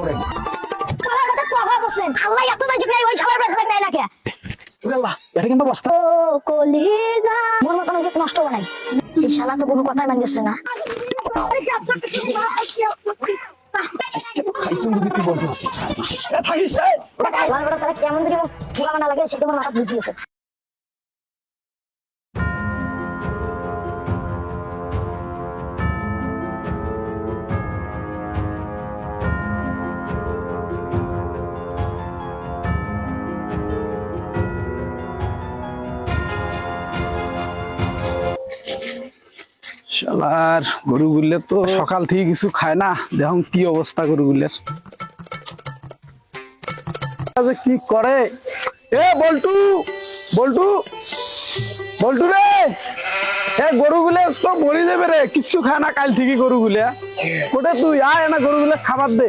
কথা আল্লাহ এত ওই সবার নাকি? ওরে এটা কিন্তু বস্তা। কলিজা। মোর মতন নষ্ট বানাই এই শালা তো কোনো কথাই মানতেছে না। কেমন লাগে সেটা আমার মাথা বুঝিয়েছে। গরুগুলো তো সকাল থেকে কিছু খায় না। দেখুন কি অবস্থা গরুগুলের কি করে? এ, বল্টু! বল্টু! বল্টু রে! এ গরুগুলো তো মরে যাবে রে। কিচ্ছু খায় না কাল থেকে গরুগুলা কোটে তুই? আয় না গরুগুলো খাবার দে।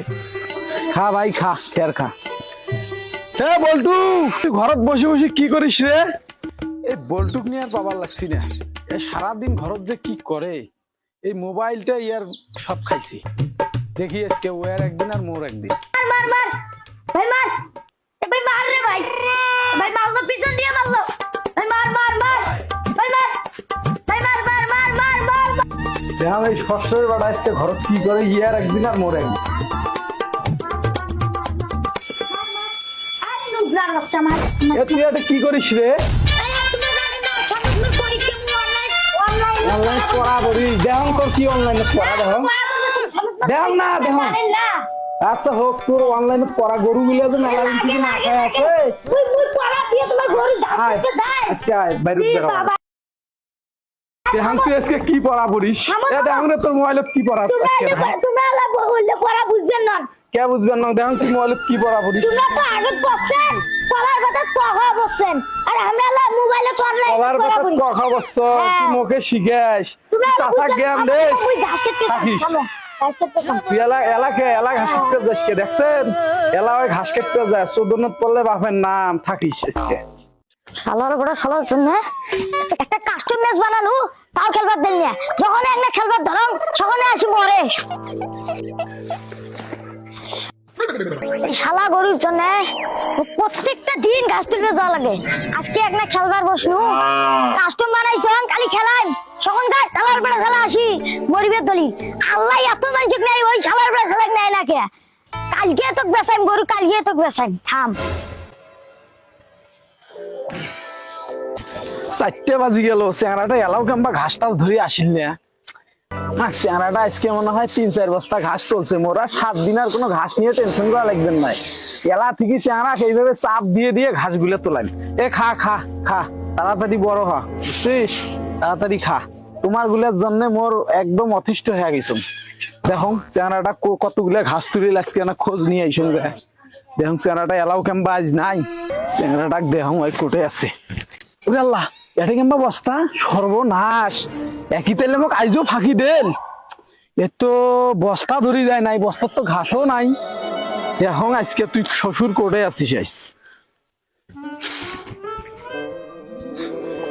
খা ভাই, খা খের খা। এ, বল্টু, তুই ঘরত বসে বসে কি করিস রে? এই বল্টুক নিয়ে আর বাবার লাগছি না। এ সারাদিন ঘরত যে কি করে? এই মোবাইলটা ইয়ার সব খাইছি। দেখি আজকে ও আর একদিন আর মোর একদিন। মার মার ভাই মার। এ ভাই মার রে ভাই। ভাই মারলো পিছন দিয়ে মারলো। ভাই মার মার মার। ভাই মার। ভাই মার মার মার মার মার শস্যের বেড়া আজকে ঘরত কি করে ইয়ার একদিন আর মোর একদিন। কি করিস রে? অনলাইন পড়া করি অনলাইনে পড়া দেখ না। আচ্ছা হোক তোর অনলাইনে পড়া গরু গুলো যে মেলা দিন থেকে না খায় আছে। তুই মুই পড়া দিয়ে তোমার গরু দাস আয় করতে দাই আজকে আয় বাইরে বেরো বাবা তুই আজকে কি পড়া পড়িস এ দেখুন রে তোর মোবাইলত কি পড়া আজকে পড়া বুঝবেন না। কে বুঝবেন না? দেখুন তুই মোবাইলত কি পড়া পড়িস তোমরা তো পড়ার কথা কথা বসছেন। আর আমি আলা মোবাইলে করলে কলার কথা কথা বলছ তুই মুখে শিখাস তুই চাচা জ্ঞান দেশ? থাকিস। দেখছেন? এলা ওই ঘাস কাটতে যায় চোদনত পড়লে বাপের নাম থাকিস আজকে। শালার বড় শালার জন্য একটা কাস্টম ম্যাচ বানানো তাও খেলবার দিল না। যখন একটা খেলবার ধরম তখন আসি মরে। এই শালা গরুর জন্য প্রত্যেকটা দিন যাওয়া লাগে। আজকে একটা খেলবার বসনু। কাস্টম বানাইছন কালি খেলাম। তখন গাছ শালার খেলা আসি দলি। আল্লাহ এত মানুষ নেই, ওই শালার বেড়া খেলা নেয় না কে কালকে তোক বেসাইম গরু, কালকে তোক বেসাইম থাম। চারটে বাজি গেল চেহারাটা এলাও কেমবা ঘাস টাস ধরে আসিল না? না চেহারাটা আজকে মনে হয় তিন চার বস্তা ঘাস চলছে মোরা সাত দিন আর কোনো ঘাস নিয়ে টেনশন করা লাগবেন নাই এলা থেকে চেহারা এইভাবে চাপ দিয়ে দিয়ে ঘাসগুলো তোলান। এ খা খা খা, তাড়াতাড়ি বড় হ। বুঝছিস? তাড়াতাড়ি খা। তোমারগুলার জন্য মোর একদম অতিষ্ঠ হয়ে গেছে দেখো চেহারাটা কতগুলা ঘাস তুলে আজকে না খোঁজ নিয়ে আইসুন যায় দেখুন, চেহারাটা এলাও কেমবা আজ নাই। চেহারাটা দেখুন, ওই কোটে আছে। আল্লাহ! এটা বস্তা সর্বনাশ। একই তেলে মোক আইজও ফাঁকি তো বস্তা ধরি যায় নাই বস্তার তো ঘাসও নাই। এখন আজকে তুই শ্বশুর কোটে আছিস আইস।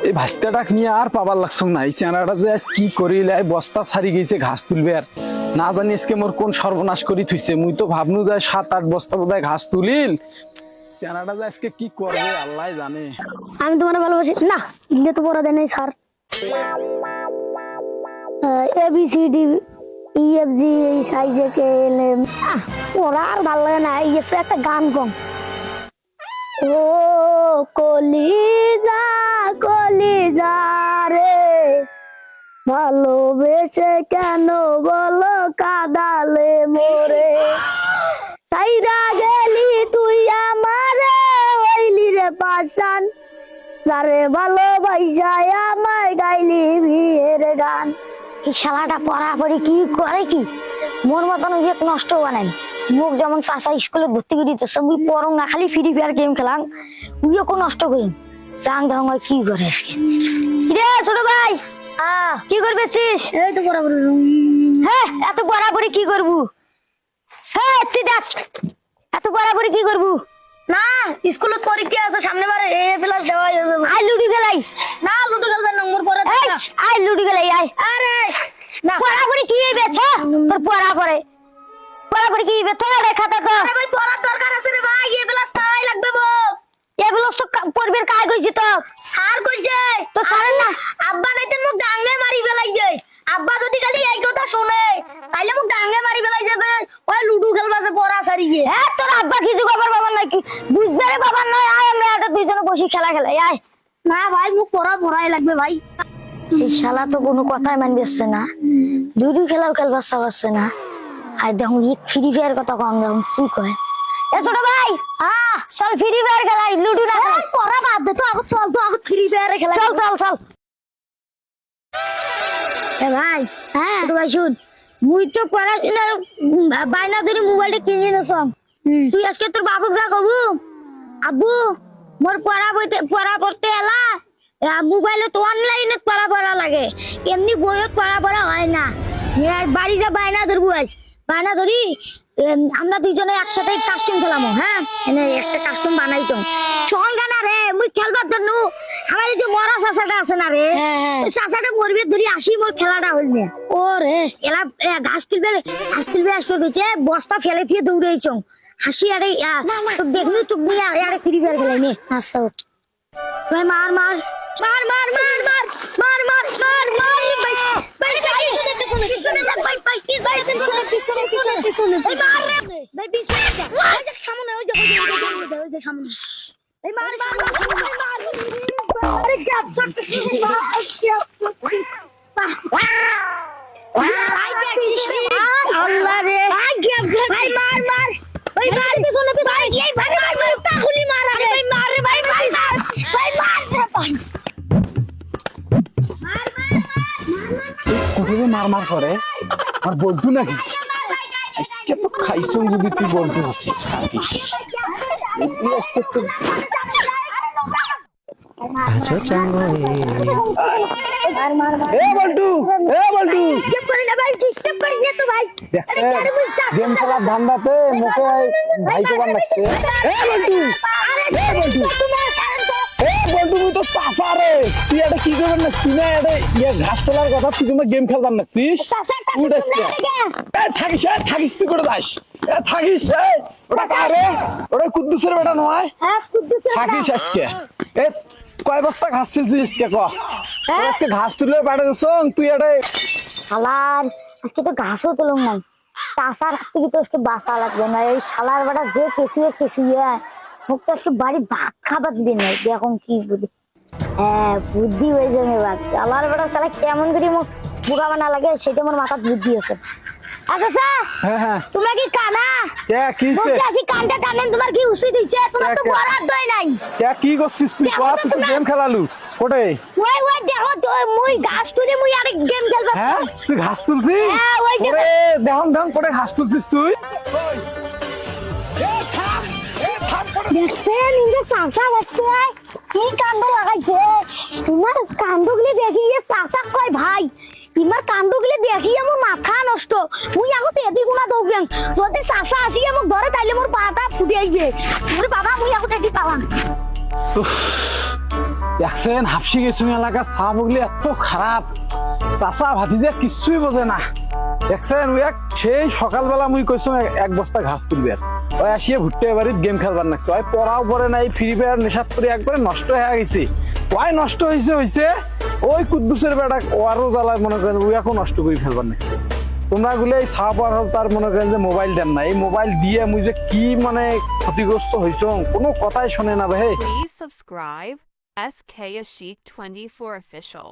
এই ভাস্তাটাক নিয়ে আর পাবার লাগছ না। এই চেনাটা যে আজ কি করিলে বস্তা ছাড়ি গেছে, ঘাস তুলবে আর। না জানি আজকে মোর কোন সর্বনাশ করি থুইছে। মুই তো ভাবনু যায় সাত আট বস্তা বোধহয় ঘাস তুলিল। চেনাটা যে আজকে কি করবে, আল্লাহ জানে। আমি তোমার ভালোবাসি। না ইংলে তো পড়া দেয় sir. A B C D E F G K L M ওরা আর ভালো লাগে না, এই একটা গান কম। ও কলিজা কলিজা রে, ভালোবেসে কেন বলো কাদালে মোরে? সাইরা গেলি তুই আমারে হইলি রে পাশান যারে ভালোবাইসাই আমায় গাইলি বিয়ের গান। এই শালাটা পড়াপড়ি কি করে কি? মোর মতন যে নষ্ট বানাই মুখ যেমন চাচা স্কুলে ভর্তি করে দিতেছে মুই পরং না খালি ফ্রি ফায়ার গেম খেলাম। উইও কো নষ্ট করি। জাং ধাং কি করে আজকে? রে ছোট ভাই আহ। কি করবেছিস? এই তো পড়াপড়ি হ্যাঁ এত পড়াপড়ি কি করব? হ্যাঁ তুই দেখ। এত পড়াপড়ি কি করব? না স্কুলে পরীক্ষা আছে সামনে বারে এ প্লাস দেওয়া আই লুডু খেলাই। না লুডু খেলবেন নম্বর পরে আই লুডু খেলাই আই আরে না। পড়াপড়ি কি হইবে ছ? তোর পড়া পড়ে পড়া করে কি বেতন রে খাতা তো ভাই পড়ার দরকার আছে রে ভাই এই ব্লাউজ তাই লাগবে মোক। এই ব্লাউজ তো পরবের কাজ কইছি তো স্যার কইছে তো স্যারের না আব্বা নাইতে মোক ডাঙ্গে মারি ফেলাই আব্বা যদি খালি এই কথা শুনে তাইলে মোক ডাঙ্গে মারি ফেলাই যাবে ওই লুডু যে গিয়ে। হ্যাঁ তোর আব্বা কিছু খবর বাবার নাই বুঝবে রে বাবার নাই আয় আমরা একটা দুইজনে বসে খেলা খেলাই আয়। না ভাই মোক পড়া পড়াই লাগবে ভাই। এই শালা তো কোনো কথাই মানবে না। লুডু খেলাও খেলবার সব আসছে না। আর দেখুন ই ফ্রি ফায়ার কথা কম দেখুন কি কয়। এ ছোট ভাই হ্যাঁ চল ফ্রি ফায়ার খেলাই লুডু না পড়া বাদ দে তো আগত চল তো আগত ফ্রি ফায়ার খেলাই চল চল চল। এ ভাই হ্যাঁ তো ভাই শুন। মুই তো পড়াশোনার বাইনা ধরে মোবাইলটা কিনে নিছম। তুই আজকে তোর বাবুক যা কবু। আব্বু মোর পড়া বইতে পড়া পড়তে এলা। মোবাইলে তো অনলাইনে পড়া পড়া লাগে। এমনি বইয়ত পড়া পড়া হয় না। বাড়ি যা বায়না ধরবো আজ। বায়না ধরি আমরা দুইজনে একসাথে কাস্টম খেলাম হ্যাঁ? একটা কাস্টম বানাইছো সঙ্গে মুই খেলবার জন্য আমার এই যে মরা চাচাটা আছে না রে চাচাটা মরবে ধরি আসি মোর খেলাটা হইল না ও রে এলা ঘাস তুলবে ঘাস তুলবে আসবে গেছে বস্তা ফেলে দিয়ে দৌড়েছ হাসি আরে দেখলি তুই মুই আরে ফ্রি ফায়ার খেলাই নে আচ্ছা ভাই মার মার মার মার মার মার মার মার মার মার ভাই ভাই ভাই পিছনে পিছনে দেখ ভাই ভাই পিছনে পিছনে পিছনে পিছনে পিছনে ভাই মার রে ভাই পিছনে দেখ সামনে যে ওই যে সামনে মার মার। করে। আর বলতো নাকি আজকে তো খাইছ যদি তুই বলতে হচ্ছিস আজকে তো মার মার মার এ বল্টু এ বল্টু। ডিস্টার্ব করি না ভাই ডিস্টার্ব করি না তো ভাই দেখছে গেম খেলার ধান্দাতে মুখে ভাই কোবার লাগছে। এ বল্টু এ বল্টু। এ বল্টু তুই তো চাচা রে। তুই এটা কি করবেন না তুই না এটা ইয়ে ঘাস তোলার কথা তুই তোমার গেম খেলতাম নাকছিস উঠ এ থাকিস এ থাকিস তুই করে যাস? এ থাকিস এ ওটা কারে ওটা কুদ্দুসের বেটা নয়? হ্যাঁ কুদ্দুস থাকিস আজকে। এ কয় বস্তা ঘাস ছিলছিস ক? আজকে ঘাস তুলে তুই এটা শালার আজকে তো ঘাসও তুলুম নাই। তাছাড়া থেকে তো আজকে বাসা লাগবে না। এই শালার বেটা যে কেসিয়ে কেসিয়ে মুখ তো আজকে বাড়ি ভাত খাবার দিবে না। দেখুন কি বুদ্ধি। হ্যাঁ বুদ্ধি হয়ে যাবে এবার শালার বেটা শালা কেমন করে মুখ বুড়া বানা লাগে সেটা আমার মাথার বুদ্ধি আছে। আচ্ছা স্যার হ্যাঁ হ্যাঁ। তোমরা কি কানা? কে কি বলতে আসি কানটা টানেন তোমার কি উচিত হচ্ছে তোমার তো বরাদ দই নাই। কে কি করছিস তুই? তুই গেম খেলালু। কোটে ওই ওই দেখো তো মুই ঘাস তুলে মুই আরেক গেম খেলবা হ্যাঁ? তুই ঘাস তুলছিস? হ্যাঁ, ওই কোটে ঘাস তুলছিস তুই? দেখছেন ইন্দে বসছে। কি কাণ্ড লাগাইছে? তোমার কাণ্ডগুলি দেখি যে চাষা কয় ভাই? তোমার কাণ্ডগুলি দেখি আমার মাথা নষ্ট। গুণা যদি চাষা আসি আমাক ধরে তাইলে মোর পাটা ফুটে আইবে মোর বাবা মুই হাফসি এলাকা চা বগলি এত খারাপ চাচা ভাতিজা কিছুই বোঝে না। দেখছেন এক, সেই সকালবেলা মুই কইছো এক বস্তা ঘাস তুলবে ওই আসিয়ে বাড়িত গেম খেলবার নাকছে ওই পড়াও পরে নাই, ফ্রি ফায়ার নেশাত করে একবারে নষ্ট হয়ে গেছে। ওই নষ্ট হয়েছে হয়েছে ওই কুদ্দুসের বেটা ওয়ারও জ্বালায় মনে করেন ওই এখন নষ্ট করে তোমরা গুলো এই তার মনে করেন যে মোবাইল দেন না। এই মোবাইল দিয়ে মুই যে কি মানে ক্ষতিগ্রস্ত হয়েছ কোনো কথাই শোনে না ভাই Please subscribe SK Ashik 24 Official.